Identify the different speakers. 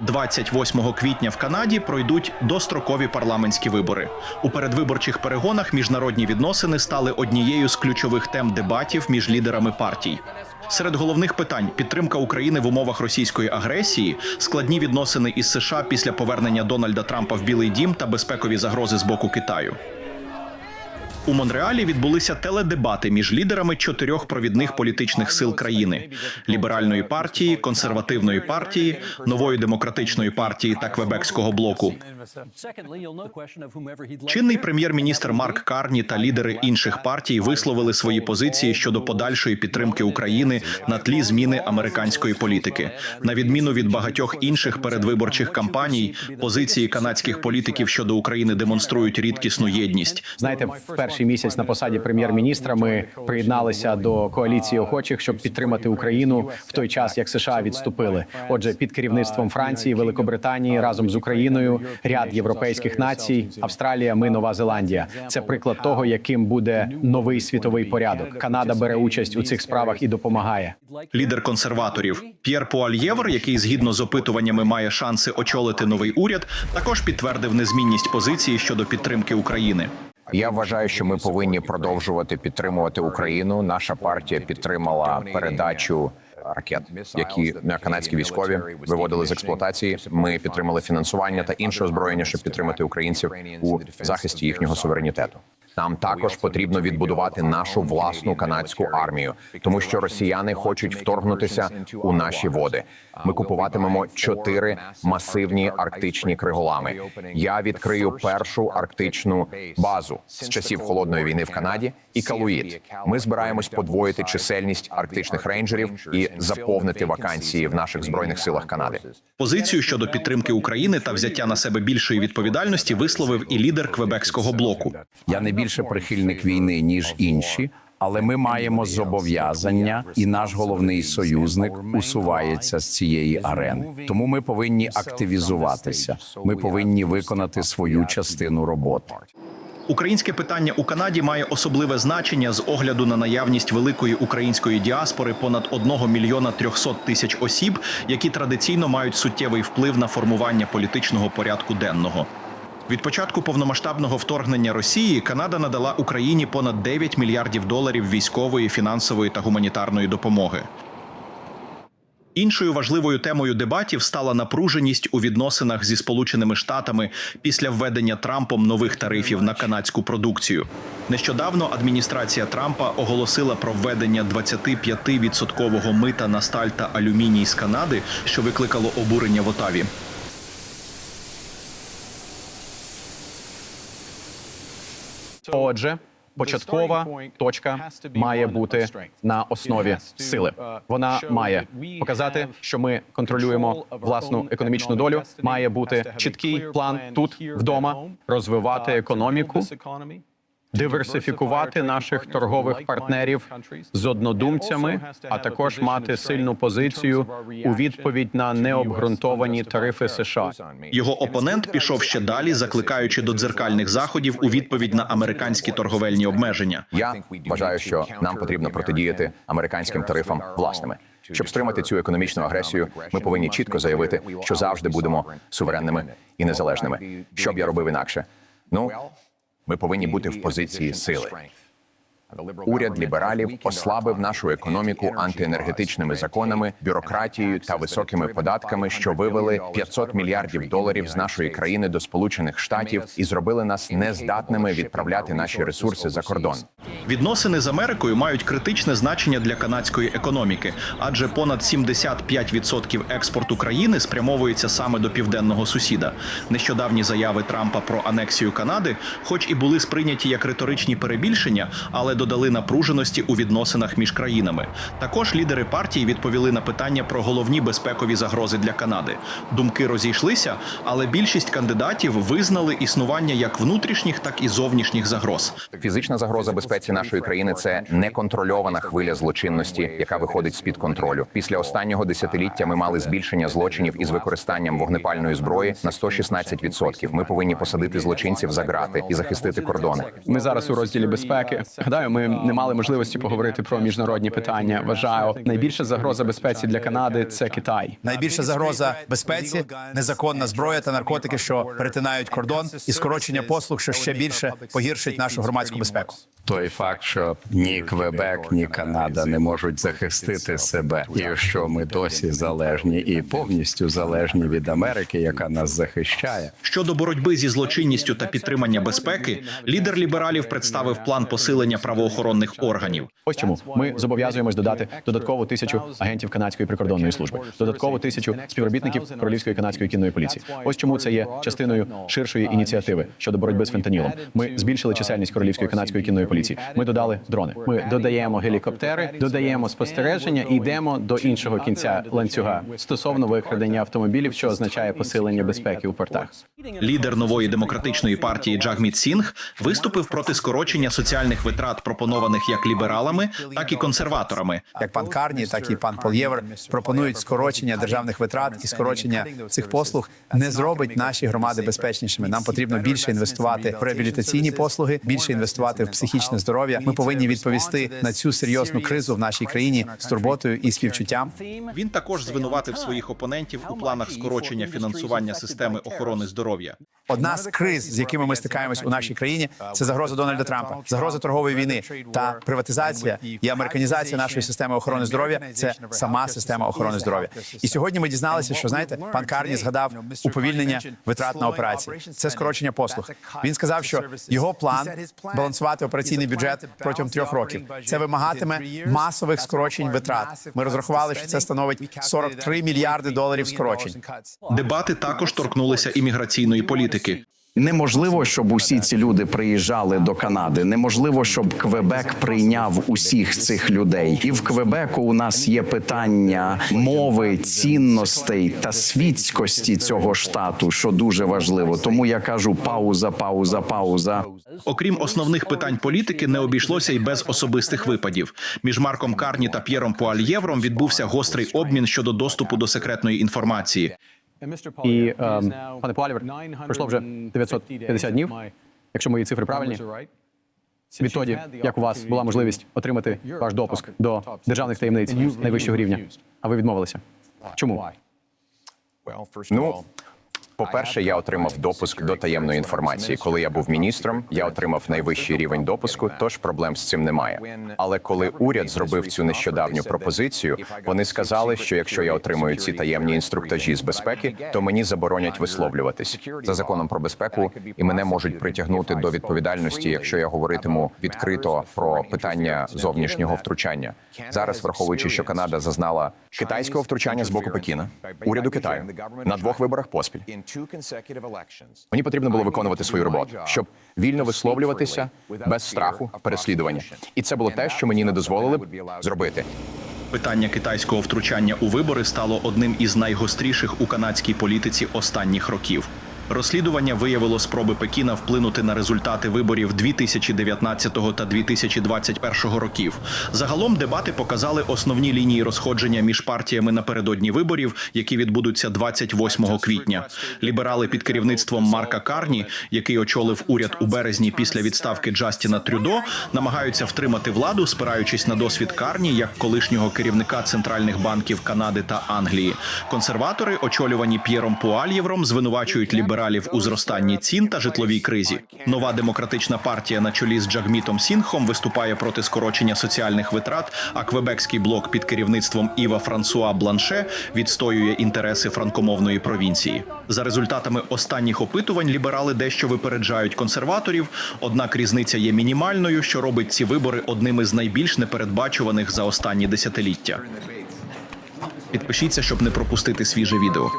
Speaker 1: 28 квітня в Канаді пройдуть дострокові парламентські вибори. У передвиборчих перегонах міжнародні відносини стали однією з ключових тем дебатів між лідерами партій. Серед головних питань підтримка України в умовах російської агресії, складні відносини із США після повернення Дональда Трампа в Білий Дім та безпекові загрози з боку Китаю. У Монреалі відбулися теледебати між лідерами чотирьох провідних політичних сил країни: ліберальної партії, консервативної партії, нової демократичної партії та квебекського блоку. Чинний прем'єр-міністр Марк Карні та лідери інших партій висловили свої позиції щодо подальшої підтримки України на тлі зміни американської політики. На відміну від багатьох інших передвиборчих кампаній, позиції канадських політиків щодо України демонструють рідкісну єдність.
Speaker 2: Знаєте, в перший місяць на посаді прем'єр-міністра ми приєдналися до коаліції охочих, щоб підтримати Україну в той час, як США відступили. Отже, під керівництвом Франції, Великобританії разом з Україною, ряд європейських націй, Австралія, ми Нова Зеландія. Це приклад того, яким буде новий світовий порядок. Канада бере участь у цих справах і допомагає.
Speaker 1: Лідер консерваторів П'єр Пуальєвр, який згідно з опитуваннями має шанси очолити новий уряд, також підтвердив незмінність позиції щодо підтримки України.
Speaker 3: Я вважаю, що ми повинні продовжувати підтримувати Україну. Наша партія підтримала передачу ракет, які канадські військові виводили з експлуатації. Ми підтримали фінансування та інше озброєння, щоб підтримати українців у захисті їхнього суверенітету. Нам також потрібно відбудувати нашу власну канадську армію, тому що росіяни хочуть вторгнутися у наші води. Ми купуватимемо чотири масивні арктичні криголами. Я відкрию першу арктичну базу з часів холодної війни в Канаді і Калуїт. Ми збираємось подвоїти чисельність арктичних рейнджерів і заповнити вакансії в наших збройних силах Канади.
Speaker 1: Позицію щодо підтримки України та взяття на себе більшої відповідальності висловив і лідер квебекського блоку.
Speaker 4: Я не більше прихильник війни ніж інші, але ми маємо зобов'язання, і наш головний союзник усувається з цієї арени. Тому ми повинні активізуватися. Ми повинні виконати свою частину роботи.
Speaker 1: Українське питання у Канаді має особливе значення з огляду на наявність великої української діаспори понад 1 мільйона 300 тисяч осіб, які традиційно мають суттєвий вплив на формування політичного порядку денного. Від початку повномасштабного вторгнення Росії Канада надала Україні понад 9 мільярдів доларів військової, фінансової та гуманітарної допомоги. Іншою важливою темою дебатів стала напруженість у відносинах зі Сполученими Штатами після введення Трампом нових тарифів на канадську продукцію. Нещодавно адміністрація Трампа оголосила про введення 25% мита на сталь та алюміній з Канади, що викликало обурення в Отаві.
Speaker 2: Отже, початкова точка має бути на основі сили. Вона має показати, що ми контролюємо власну економічну долю. Має бути чіткий план тут вдома, розвивати економіку, диверсифікувати наших торгових партнерів з однодумцями, а також мати сильну позицію у відповідь на необґрунтовані тарифи США.
Speaker 1: Його опонент пішов ще далі, закликаючи до дзеркальних заходів у відповідь на американські торговельні обмеження.
Speaker 3: Я вважаю, що нам потрібно протидіяти американським тарифам власними. Щоб стримати цю економічну агресію, ми повинні чітко заявити, що завжди будемо суверенними і незалежними. Що б я робив інакше? Ну ми повинні бути в позиції сили. Уряд лібералів ослабив нашу економіку антиенергетичними законами, бюрократією та високими податками, що вивели 500 мільярдів доларів з нашої країни до Сполучених Штатів і зробили нас нездатними відправляти наші ресурси за кордон.
Speaker 1: Відносини з Америкою мають критичне значення для канадської економіки, адже понад 75% експорту країни спрямовується саме до південного сусіда. Нещодавні заяви Трампа про анексію Канади, хоч і були сприйняті як риторичні перебільшення, але додали напруженості у відносинах між країнами. Також лідери партії відповіли на питання про головні безпекові загрози для Канади. Думки розійшлися, але більшість кандидатів визнали існування як внутрішніх, так і зовнішніх загроз.
Speaker 3: Фізична загроза безпеці нашої країни це неконтрольована хвиля злочинності, яка виходить з під контролю. Після останнього десятиліття ми мали збільшення злочинів із використанням вогнепальної зброї на 116%. Ми повинні посадити злочинців за грати і захистити кордони.
Speaker 2: Ми зараз у розділі безпеки. Гадаю, ми не мали можливості поговорити про міжнародні питання. Вважаю, найбільша загроза безпеці для Канади це Китай.
Speaker 5: Найбільша загроза безпеці, незаконна зброя та наркотики, що перетинають кордон, і скорочення послуг, що ще більше погіршить нашу громадську безпеку.
Speaker 4: Той факт, що ні Квебек, ні Канада не можуть захистити себе, і що ми досі залежні і повністю залежні від Америки, яка нас захищає.
Speaker 1: Щодо боротьби зі злочинністю та підтримання безпеки, лідер лібералів представив план посилення правоохоронних органів.
Speaker 2: Ось чому ми зобов'язуємось додати додаткову тисячу агентів канадської прикордонної служби, додаткову тисячу співробітників королівської канадської кінної поліції. Ось чому це є частиною ширшої ініціативи щодо боротьби з фентанілом. Ми збільшили чисельність королівської канадської кінної поліції. Ми додали дрони. Ми додаємо гелікоптери, додаємо спостереження і йдемо до іншого кінця ланцюга стосовно викрадення автомобілів, що означає посилення безпеки у портах.
Speaker 1: Лідер нової демократичної партії Джагміт Сінг виступив проти скорочення соціальних витрат, пропонованих як лібералами, так і консерваторами.
Speaker 5: Як пан Карні, так і пан Полєвер пропонують скорочення державних витрат і скорочення цих послуг не зробить наші громади безпечнішими. Нам потрібно більше інвестувати в реабілітаційні послуги, більше інвестувати в психічне здоров'я. Ми повинні відповісти на цю серйозну кризу в нашій країні з турботою і співчуттям.
Speaker 1: Він також звинуватив своїх опонентів у планах скорочення фінансування системи охорони здоров'я.
Speaker 5: Одна з криз, з якими ми стикаємось у нашій країні, це загроза Дональда Трампа, загроза торгової війни та приватизація і американізація нашої системи охорони здоров'я. Це сама система охорони здоров'я. І сьогодні ми дізналися, що знаєте, пан Карні згадав уповільнення витрат на операції. Це скорочення послуг. Він сказав, що його план балансувати операційний бюджет протягом трьох років. Це вимагатиме масових скорочень витрат. Ми розрахували, що це становить 43 мільярди доларів скорочень.
Speaker 1: Дебати також торкнулися імміграційної політики.
Speaker 6: Неможливо, щоб усі ці люди приїжджали до Канади. Неможливо, щоб Квебек прийняв усіх цих людей. І в Квебеку у нас є питання мови, цінностей та світськості цього штату, що дуже важливо. Тому я кажу пауза, пауза, пауза.
Speaker 1: Окрім основних питань політики, не обійшлося й без особистих випадів. Між Марком Карні та П'єром Пуальєвром відбувся гострий обмін щодо доступу до секретної інформації.
Speaker 2: І ем, пане Пуалівер, пройшло вже 950 днів. Якщо мої цифри правильні, відтоді, як у вас була можливість отримати ваш допуск до державних таємниць найвищого рівня, а ви відмовилися. Чому?
Speaker 3: Ну, по-перше, я отримав допуск до таємної інформації. Коли я був міністром, я отримав найвищий рівень допуску, тож проблем з цим немає. Але коли уряд зробив цю нещодавню пропозицію, вони сказали, що якщо я отримую ці таємні інструктажі з безпеки, то мені заборонять висловлюватись за законом про безпеку, і мене можуть притягнути до відповідальності, якщо я говоритиму відкрито про питання зовнішнього втручання. Зараз, враховуючи, що Канада зазнала китайського втручання з боку Пекіна, уряду Китаю на двох виборах поспіль. Мені потрібно було виконувати свою роботу, щоб вільно висловлюватися без страху, переслідування, і це було те, що мені не дозволили б зробити.
Speaker 1: Питання китайського втручання у вибори стало одним із найгостріших у канадській політиці останніх років. Розслідування виявило спроби Пекіна вплинути на результати виборів 2019 та 2021 років. Загалом дебати показали основні лінії розходження між партіями напередодні виборів, які відбудуться 28 квітня. Ліберали під керівництвом Марка Карні, який очолив уряд у березні після відставки Джастіна Трюдо, намагаються втримати владу, спираючись на досвід Карні як колишнього керівника центральних банків Канади та Англії. Консерватори, очолювані П'єром Пуальєвром, звинувачують лібералів у зростанні цін та житловій кризі. Нова демократична партія на чолі з Джагмітом Сінхом виступає проти скорочення соціальних витрат. А квебекський блок під керівництвом Іва Франсуа Бланше відстоює інтереси франкомовної провінції. За результатами останніх опитувань ліберали дещо випереджають консерваторів. Однак різниця є мінімальною, що робить ці вибори одними з найбільш непередбачуваних за останні десятиліття. Підпишіться, щоб не пропустити свіже відео.